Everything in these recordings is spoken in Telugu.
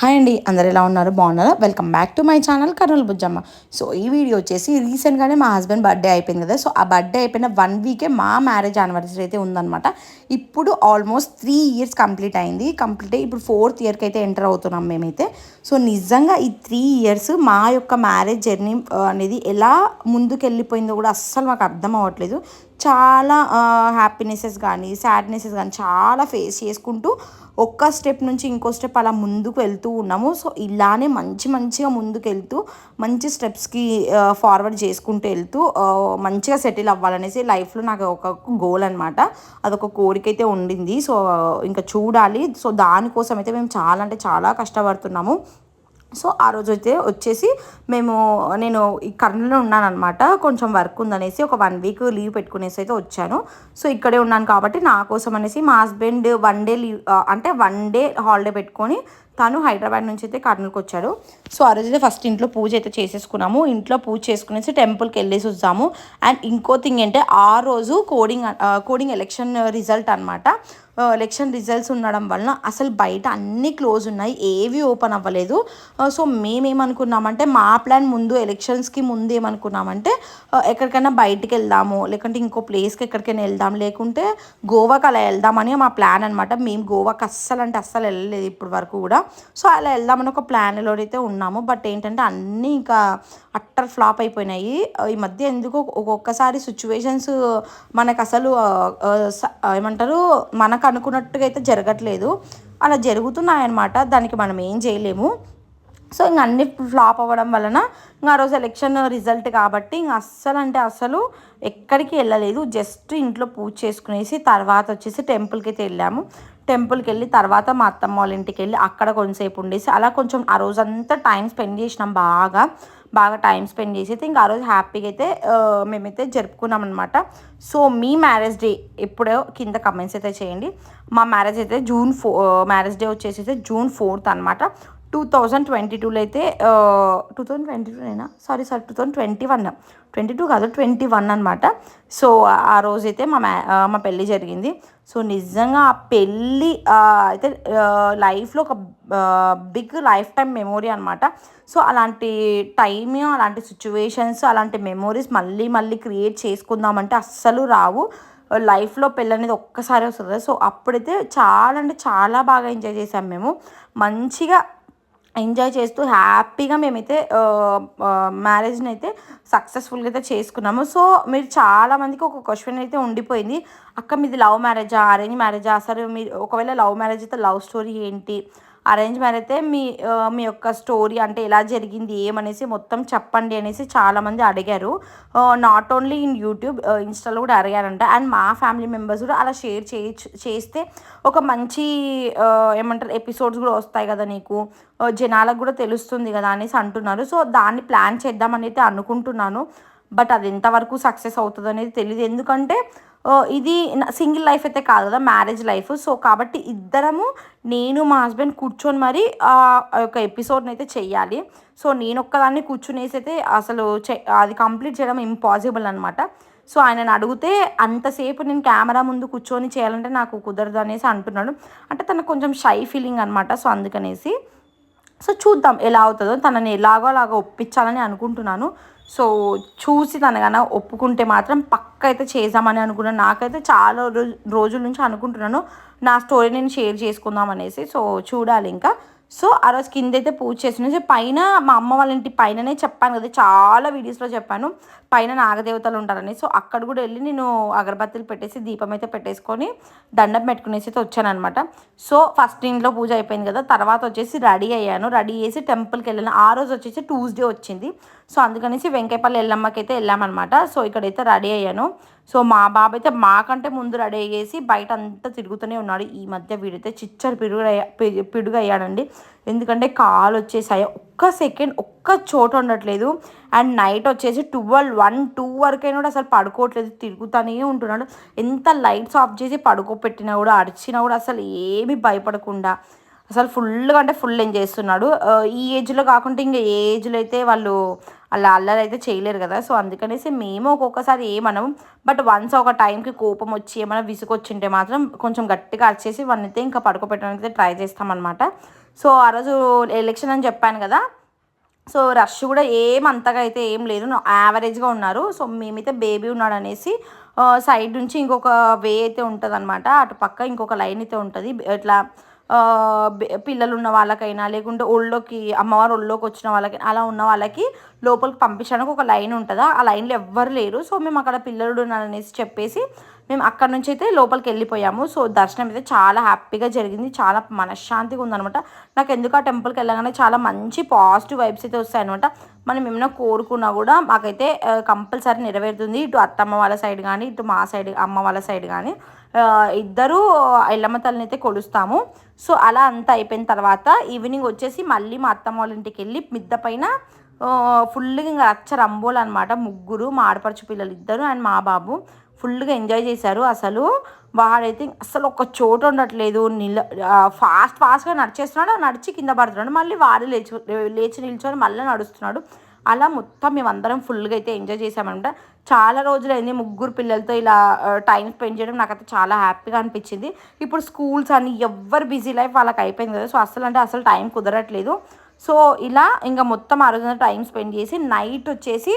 హాయ్ అండి అందరు ఎలా ఉన్నారు? బాగున్నారా? Welcome back to my channel Kurnool Bujjamma so ఈ వీడియో వచ్చేసి రీసెంట్గానే మా హస్బెండ్ బర్త్డే అయిపోయింది కదా. సో ఆ బర్త్డే అయిపోయిన వన్ వీకే మా మ్యారేజ్ యానివర్సరీ అయితే ఉందన్నమాట. ఇప్పుడు ఆల్మోస్ట్ త్రీ ఇయర్స్ కంప్లీట్ అయింది. కంప్లీట్ అయ్యి ఇప్పుడు ఫోర్త్ ఇయర్కి అయితే ఎంటర్ అవుతున్నాం మేమైతే. సో నిజంగా ఈ త్రీ ఇయర్స్ మా యొక్క మ్యారేజ్ జర్నీ అనేది ఎలా ముందుకు వెళ్ళిపోయిందో కూడా అస్సలు మాకు అర్థం అవ్వట్లేదు. చాలా హ్యాపీనెసెస్ కానీ సాడ్నెసెస్ కానీ చాలా ఫేస్ చేసుకుంటూ ఒక్క స్టెప్ నుంచి ఇంకో స్టెప్ అలా ముందుకు వెళ్తూ ఉన్నాము. సో ఇలానే మంచి మంచిగా ముందుకు వెళ్తూ మంచి స్టెప్స్కి ఫార్వర్డ్ చేసుకుంటూ వెళ్తూ మంచిగా సెటిల్ అవ్వాలనేసి లైఫ్లో నాకు ఒక గోల్ అనమాట అదొక కోరిక అయితే ఉండింది. సో ఇంకా చూడాలి. సో దానికోసం అయితే మేము చాలా అంటే చాలా కష్టపడుతున్నాము. సో ఆ రోజు అయితే వచ్చేసి మేము నేను ఈ కర్నూలులో ఉన్నానమాట కొంచెం వర్క్ ఉందనేసి ఒక వన్ వీక్ లీవ్ పెట్టుకునేసి అయితే వచ్చాను. సో ఇక్కడే ఉన్నాను కాబట్టి నా కోసం అనేసి మా హస్బెండ్ వన్ డే లీవ్ అంటే వన్ డే హాలిడే పెట్టుకొని తను హైదరాబాద్ నుంచి అయితే కర్నూలుకి వచ్చాడు. సో ఆ రోజైతే ఫస్ట్ ఇంట్లో పూజ అయితే చేసేసుకున్నాము. ఇంట్లో పూజ చేసుకునేసి టెంపుల్కి వెళ్ళేసి వస్తాము అండ్ ఇంకో థింగ్ ఏంటంటే ఆ రోజు కోడింగ్ కోడింగ్ ఎలక్షన్ రిజల్ట్ అనమాట ఎలక్షన్ రిజల్ట్స్ ఉండడం వలన అసలు బయట అన్నీ క్లోజ్ ఉన్నాయి. ఏవి ఓపెన్ అవ్వలేదు. సో మేమేమనుకున్నామంటే మా ప్లాన్ ముందు ఎలక్షన్స్కి ముందు ఏమనుకున్నామంటే ఎక్కడికైనా బయటికి వెళ్దాము లేకుంటే ఇంకో ప్లేస్కి ఎక్కడికైనా వెళ్దాం లేకుంటే గోవాకి అలా వెళ్దామని మా ప్లాన్ అనమాట మేము గోవాకి అస్సలు అంటే అస్సలు వెళ్ళలేదు ఇప్పటి వరకు కూడా. సో అలా వెళ్దామని ఒక ప్లాన్లో అయితే ఉన్నాము. బట్ ఏంటంటే అన్నీ ఇంకా అట్టర్ ఫ్లాప్ అయిపోయినాయి. ఈ మధ్య ఎందుకు ఒక్కొక్కసారి సిచ్యువేషన్స్ మనకు అసలు ఏమంటారు మనకు అనుకున్నట్టుగా అయితే జరగట్లేదు. అలా జరుగుతున్నాయి అన్నమాట దానికి మనం ఏం చేయలేము. సో ఇంక అన్ని ఫ్లాప్ అవ్వడం వలన ఇంకా ఆ రోజు ఎలక్షన్ రిజల్ట్ కాబట్టి ఇంక అస్సలు అంటే అసలు ఎక్కడికి వెళ్ళలేదు. జస్ట్ ఇంట్లో పూజ చేసుకునేసి తర్వాత వచ్చేసి టెంపుల్కి అయితే వెళ్ళాము. టెంపుల్కి వెళ్ళి తర్వాత మా అత్తమ్మ వాళ్ళ ఇంటికి వెళ్ళి అక్కడ కొంతసేపు ఉండేసి అలా కొంచెం ఆ రోజంతా టైం స్పెండ్ చేసినాం బాగా. బాగా టైం స్పెండ్ చేసి అయితే ఇంకా ఆ రోజు హ్యాపీగా అయితే మేమైతే జరుపుకున్నాం అనమాట సో మీ మ్యారేజ్ డే ఎప్పుడో కింద కమెంట్స్ అయితే చేయండి. మా మ్యారేజ్ అయితే జూన్ ఫో మ్యారేజ్ డే వచ్చేసి అయితే జూన్ ఫోర్త్ అనమాట టూ థౌజండ్ ట్వంటీ టూలో అయితే two thousand twenty టూనేనా sorry sorry two thousand twenty one twenty two కాదు ట్వంటీ వన్ అనమాట సో ఆ రోజైతే మా మ్యా మా పెళ్ళి జరిగింది. సో నిజంగా ఆ పెళ్ళి అయితే లైఫ్లో ఒక బిగ్ లైఫ్ టైం మెమోరీ అనమాట సో అలాంటి టైమ్ అలాంటి సిచ్యువేషన్స్ అలాంటి మెమోరీస్ మళ్ళీ మళ్ళీ క్రియేట్ చేసుకుందామంటే అస్సలు రావు. లైఫ్లో పెళ్ళి అనేది ఒక్కసారి వస్తుంది. సో అప్పుడైతే చాలా అంటే చాలా బాగా ఎంజాయ్ చేసాం మేము. మంచిగా ఎంజాయ్ చేస్తూ హ్యాపీగా మేమైతే మ్యారేజ్ని అయితే సక్సెస్ఫుల్గా అయితే చేసుకున్నాము. సో మీరు చాలామందికి ఒక క్వశ్చన్ అయితే ఉండిపోయింది. అక్క మీది లవ్ మ్యారేజా? అరేంజ్ మ్యారేజా? అసలు మీరు ఒకవేళ లవ్ మ్యారేజ్ అయితే లవ్ స్టోరీ ఏంటి? అరేంజ్ మ్యారేజ్ అయితే మీ మీ యొక్క స్టోరీ అంటే ఎలా జరిగింది ఏమనేసి మొత్తం చెప్పండి అనేసి చాలామంది అడిగారు. నాట్ ఓన్లీ ఇన్ యూట్యూబ్ ఇన్స్టాలో కూడా అడిగారంట. అండ్ మా ఫ్యామిలీ మెంబర్స్ కూడా అలా షేర్ చేస్తే ఒక మంచి ఏమంటారు ఎపిసోడ్స్ కూడా వస్తాయి కదా నీకు. జనాలకు కూడా తెలుస్తుంది కదా అనేసి అంటున్నారు. సో దాన్ని ప్లాన్ చేద్దామని అయితే అనుకుంటున్నాను. బట్ అది ఎంతవరకు సక్సెస్ అవుతుంది అనేది తెలియదు ఎందుకంటే ఇది సింగిల్ లైఫ్ అయితే కాదు కదా మ్యారేజ్ లైఫ్. సో కాబట్టి ఇద్దరము నేను మా హస్బెండ్ కూర్చొని మరి ఆ యొక్క ఎపిసోడ్ని అయితే చెయ్యాలి. సో నేను ఒక్కదాన్ని కూర్చునేసి అయితే అసలు అది కంప్లీట్ చేయడం ఇంపాసిబుల్ అనమాట సో ఆయనను అడిగితే అంతసేపు నేను కెమెరా ముందు కూర్చొని చేయాలంటే నాకు కుదరదు అనేసి అంటున్నాడు. అంటే తనకు కొంచెం షై ఫీలింగ్ అనమాట సో అందుకనేసి. సో చూద్దాం ఎలా అవుతుందో తనని ఎలాగో అలాగో ఒప్పించాలని అనుకుంటున్నాను. సో చూసి తనకన్నా ఒప్పుకుంటే మాత్రం పక్క అయితే చేద్దామని అనుకున్నాను. నాకైతే చాలా రోజుల నుంచి అనుకుంటున్నాను. నా స్టోరీ నేను షేర్ చేసుకుందాం అనేసి. సో చూడాలి ఇంకా. సో ఆ రోజు కింద అయితే పూజ చేసిన పైన మా అమ్మ వాళ్ళ ఇంటి పైననే చెప్పాను కదా చాలా వీడియోస్లో చెప్పాను. పైన నాగదేవతలు ఉంటారని. సో అక్కడ కూడా వెళ్ళి నేను అగరబత్తులు పెట్టేసి దీపం అయితే పెట్టేసుకొని దండం పెట్టుకునేసి అయితే వచ్చానమాట సో ఫస్ట్ ఇంట్లో పూజ అయిపోయింది కదా తర్వాత వచ్చేసి రెడీ అయ్యాను. రెడీ చేసి టెంపుల్కి వెళ్ళాను. ఆ రోజు వచ్చేసి ట్యూస్డే వచ్చింది. సో అందుకనేసి వెంకయ్యపల్లి ఎల్లమ్మకి అయితే వెళ్ళామన్నమాట. సో ఇక్కడైతే రెడీ అయ్యాను. సో మా బాబు అయితే మాకంటే ముందు రెడీ అయ్యేసి బయట అంతా తిరుగుతూనే ఉన్నాడు. ఈ మధ్య వీడైతే చిచ్చర పిడుగు పిడుగు అయ్యాడండి ఎందుకంటే కాలు వచ్చేసాయి ఒక్క సెకండ్ ఒక్క చోట ఉండట్లేదు. అండ్ నైట్ వచ్చేసి ట్వెల్వ్ వన్ టూ వరకైనా కూడా అసలు పడుకోవట్లేదు. తిరుగుతూనే ఉంటున్నాడు. ఎంత లైట్స్ ఆఫ్ చేసి పడుకోపెట్టినా కూడా అరిచినా కూడా అసలు ఏమి భయపడకుండా అసలు ఫుల్గా అంటే ఫుల్ ఎంజాయ్ చేస్తున్నాడు. ఈ ఏజ్లో కాకుండా ఇంకా ఏజ్లో అయితే వాళ్ళు అలా అల్లరి అయితే చేయలేరు కదా. సో అందుకనేసి మేము ఒక్కొక్కసారి ఏమనం బట్ వన్స్ ఒక టైంకి కోపం వచ్చి ఏమైనా విసుకొచ్చింటే మాత్రం కొంచెం గట్టిగా అరిచేసి వన్ అయితే ఇంకా పడుకోబెట్టడానికి అయితే ట్రై చేస్తామన్నమాట. సో ఆ రోజు ఎలక్షన్ అని చెప్పాను కదా. సో రష్ కూడా ఏం అంతగా అయితే ఏం లేదు. యావరేజ్గా ఉన్నారు. సో మేమైతే బేబీ ఉన్నాడు అనేసి సైడ్ నుంచి ఇంకొక వే అయితే ఉంటుంది అనమాట అటు పక్క ఇంకొక లైన్ అయితే ఉంటుంది. ఇట్లా పిల్లలు ఉన్న వాళ్ళకైనా లేకుంటే ఒళ్ళోకి అమ్మవారు ఒళ్ళోకి వచ్చిన వాళ్ళకైనా అలా ఉన్న వాళ్ళకి లోపలికి పంపించడానికి ఒక లైన్ ఉంటుందా? ఆ లైన్లో ఎవ్వరు లేరు. సో మేము అక్కడ పిల్లలు ఉన్నారనేసి చెప్పేసి మేము అక్కడ నుంచి అయితే లోపలికి వెళ్ళిపోయాము. సో దర్శనం అయితే చాలా హ్యాపీగా జరిగింది. చాలా మనశ్శాంతిగా ఉందనమాట నాకు ఎందుకు ఆ టెంపుల్కి వెళ్ళగానే చాలా మంచి పాజిటివ్ వైబ్స్ అయితే వస్తాయన్నమాట. మనం ఏమైనా కోరుకున్నా కూడా మాకైతే కంపల్సరీ నెరవేరుతుంది. ఇటు అత్తమ్మ వాళ్ళ సైడ్ కానీ ఇటు మా సైడ్ అమ్మ వాళ్ళ సైడ్ కానీ. ఇద్దరు ఎల్లమ్మ తల్లిని అయితే కొలుస్తాము. సో అలా అంతా అయిపోయిన తర్వాత ఈవినింగ్ వచ్చేసి మళ్ళీ మా అత్తమ్మ వాళ్ళ ఇంటికి వెళ్ళి మిద్ద పైన ఫుల్గా ఇంకా రచ్చ రంబోలు అనమాట ముగ్గురు మా ఆడపడుచు పిల్లలు ఇద్దరు అండ్ మా బాబు ఫుల్గా ఎంజాయ్ చేశారు అసలు. వాడైతే అసలు ఒక చోటు ఉండట్లేదు. నిల ఫాస్ట్ ఫాస్ట్గా నడిచేస్తున్నాడు. నడిచి కింద పడుతున్నాడు. మళ్ళీ వాడు లేచి లేచి నిల్చొని మళ్ళీ నడుస్తున్నాడు. అలా మొత్తం మేమందరం ఫుల్గా అయితే ఎంజాయ్ చేసామన్నమాట చాలా రోజులైంది ముగ్గురు పిల్లలతో ఇలా టైం స్పెండ్ చేయడం. నాకైతే చాలా హ్యాపీగా అనిపించింది. ఇప్పుడు స్కూల్స్ అని ఎవరు బిజీ లైఫ్ వాళ్ళకి అయిపోయింది కదా. సో అసలు అంటే అసలు టైం కుదరట్లేదు. సో ఇలా ఇంకా మొత్తం ఆ రోజున టైం స్పెండ్ చేసి నైట్ వచ్చేసి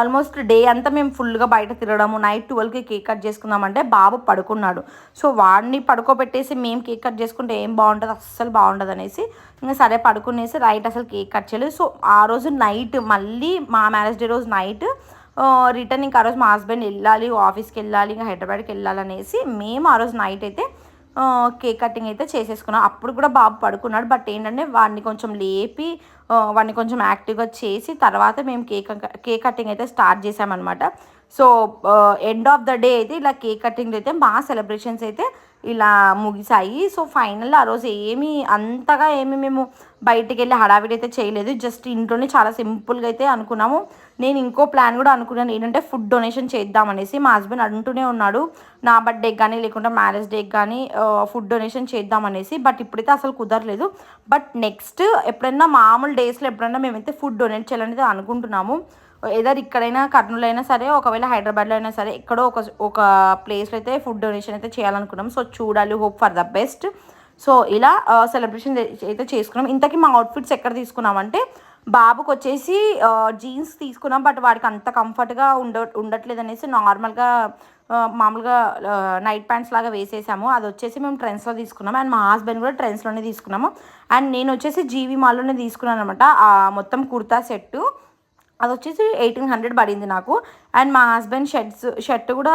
ఆల్మోస్ట్ డే అంతా మేము ఫుల్గా బయట తిరగడము నైట్ ట్వెల్వ్కి కేక్ కట్ చేసుకుందామంటే బాబు పడుకున్నాడు. సో వాడిని పడుకోబెట్టేసి మేము కేక్ కట్ చేసుకుంటే ఏం బాగుంటుంది అస్సలు బాగుంటుంది అనేసి ఇంకా సరే పడుకునేసి రైట్ అసలు కేక్ కట్ చేయలేదు. సో ఆ రోజు నైట్ మళ్ళీ మా మ్యారేజ్ డే రోజు నైట్ రిటర్న్ ఇంకా ఆ రోజు మా హస్బెండ్ వెళ్ళాలి ఆఫీస్కి వెళ్ళాలి ఇంకా హైదరాబాద్కి వెళ్ళాలనేసి మేము ఆ రోజు నైట్ అయితే కేక్ కటింగ్ అయితే చేసేసుకున్నాం. అప్పుడు కూడా బాబు పడుకున్నాడు. బట్ ఏంటంటే వాడిని కొంచెం లేపి వాడిని కొంచెం యాక్టివ్గా చేసి తర్వాత మేము కేక్ కేక్ కటింగ్ అయితే స్టార్ట్ చేసామన్నమాట so end of the day అయితే ఇలా కేక్ కటింగ్ అయితే మా సెలబ్రేషన్స్ అయితే ఇలా ముగిసాయి సో ఫైనల్ ఆ రోజు ఏమి అంతగా ఏమి మేము బయటికి వెళ్ళి హడావిడి అయితే చేయలేదు. జస్ట్ ఇంట్లోనే చాలా సింపుల్గా అయితే అనుకున్నాము. నేను ఇంకో ప్లాన్ కూడా అనుకున్నాను. ఏంటంటే ఫుడ్ డొనేషన్ చేద్దామనేసి మా హస్బెండ్ అంటూనే ఉన్నాడు. నా బర్త్డేకి కానీ లేకుంటే మ్యారేజ్ డేకి కానీ ఫుడ్ డొనేషన్ చేద్దామనేసి బట్ ఇప్పుడైతే అసలు కుదరలేదు. బట్ నెక్స్ట్ ఎప్పుడైనా మామూలు డేస్లో ఎప్పుడైనా మేమైతే ఫుడ్ డొనేట్ చేయాలనేది అనుకుంటున్నాము. ఏదర్ ఇక్కడైనా కర్నూలు అయినా సరే ఒకవేళ హైదరాబాద్లో అయినా సరే ఎక్కడో ఒక ఒక ప్లేస్లో అయితే ఫుడ్ డొనేషన్ అయితే చేయాలనుకున్నాం సో చూడాలి hope for the best. So ఇలా సెలబ్రేషన్ అయితే చేసుకున్నాం. ఇంతకీ మా అవుట్ఫిట్స్ ఎక్కడ తీసుకున్నామంటే బాబుకి వచ్చేసి జీన్స్ తీసుకున్నాం బట్ వాడికి అంత కంఫర్ట్గా ఉండ ఉండట్లేదు అనేసి నార్మల్గా మామూలుగా నైట్ ప్యాంట్స్ లాగా వేసేసాము. అది వచ్చేసి మేము ట్రెండ్స్లో తీసుకున్నాము. అండ్ మా హస్బెండ్ కూడా ట్రెండ్స్లోనే తీసుకున్నాము. అండ్ నేను వచ్చేసి జీవీ మాల్లోనే తీసుకున్నాను అనమాట మొత్తం కుర్తా సెట్టు. అది వచ్చేసి ఎయిటీన్ హండ్రెడ్ పడింది నాకు. అండ్ మా హస్బెండ్ షర్ట్స్ షర్ట్ కూడా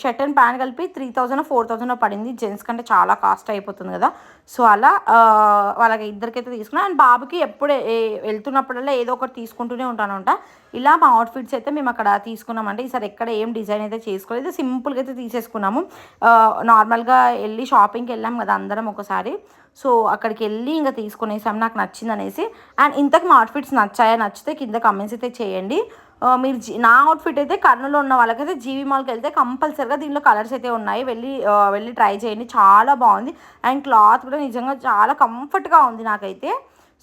షర్ట్ అండ్ ప్యాంట్ కలిపి త్రీ థౌజండ్ ఫోర్ థౌజండ్ పడింది. జెంట్స్ కంటే చాలా కాస్ట్ అయిపోతుంది కదా. సో అలా వాళ్ళకి ఇద్దరికైతే తీసుకున్నా. అండ్ బాబుకి ఎప్పుడు వెళ్తున్నప్పుడల్లా ఏదో ఒకటి తీసుకుంటూనే ఉంటానంట. ఇలా మా అవుట్ఫిట్స్ అయితే మేము అక్కడ తీసుకున్నామంటే ఈసారి ఎక్కడ ఏం డిజైన్ అయితే చేసుకోలేదు. సింపుల్గా అయితే తీసేసుకున్నాము. నార్మల్గా వెళ్ళి షాపింగ్కి వెళ్ళాం కదా అందరం ఒకసారి. సో అక్కడికి వెళ్ళి ఇంకా తీసుకునేసాం నాకు నచ్చింది అనేసి అండ్ ఇంతకు మా అవుట్ఫిట్స్ నచ్చాయా నచ్చితే కింద కమెంట్స్ అయితే చేయండి. మీరు నా అవుట్ఫిట్ అయితే కర్నూలు ఉన్న వాళ్ళకైతే జీవి మాల్కి వెళ్తే కంపల్సరిగా దీనిలో కలర్స్ అయితే ఉన్నాయి. వెళ్ళి వెళ్ళి ట్రై చేయండి చాలా బాగుంది. అండ్ క్లాత్ కూడా నిజంగా చాలా కంఫర్ట్గా ఉంది నాకైతే.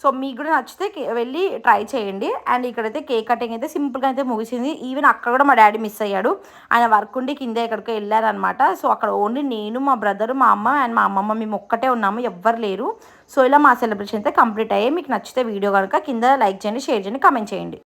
సో మీకు కూడా నచ్చితే వెళ్ళి ట్రై చేయండి. అండ్ ఇక్కడైతే కేక్ కటింగ్ అయితే సింపుల్గా అయితే ముగిసింది. ఈవెన్ అక్కడ కూడా మా డాడీ మిస్ అయ్యాడు. ఆయన వర్క్ ఉండి కింద ఎక్కడికో వెళ్ళారనమాట సో అక్కడ ఓన్లీ నేను మా బ్రదర్ మా అమ్మ అండ్ మా అమ్మమ్మ మేము ఒక్కటే ఉన్నాము. ఎవ్వరు లేరు. సో ఇలా మా సెలబ్రేషన్ అయితే కంప్లీట్ అయ్యాయి మీకు నచ్చితే వీడియో కనుక కింద లైక్ చేయండి షేర్ చేయండి కమెంట్ చేయండి.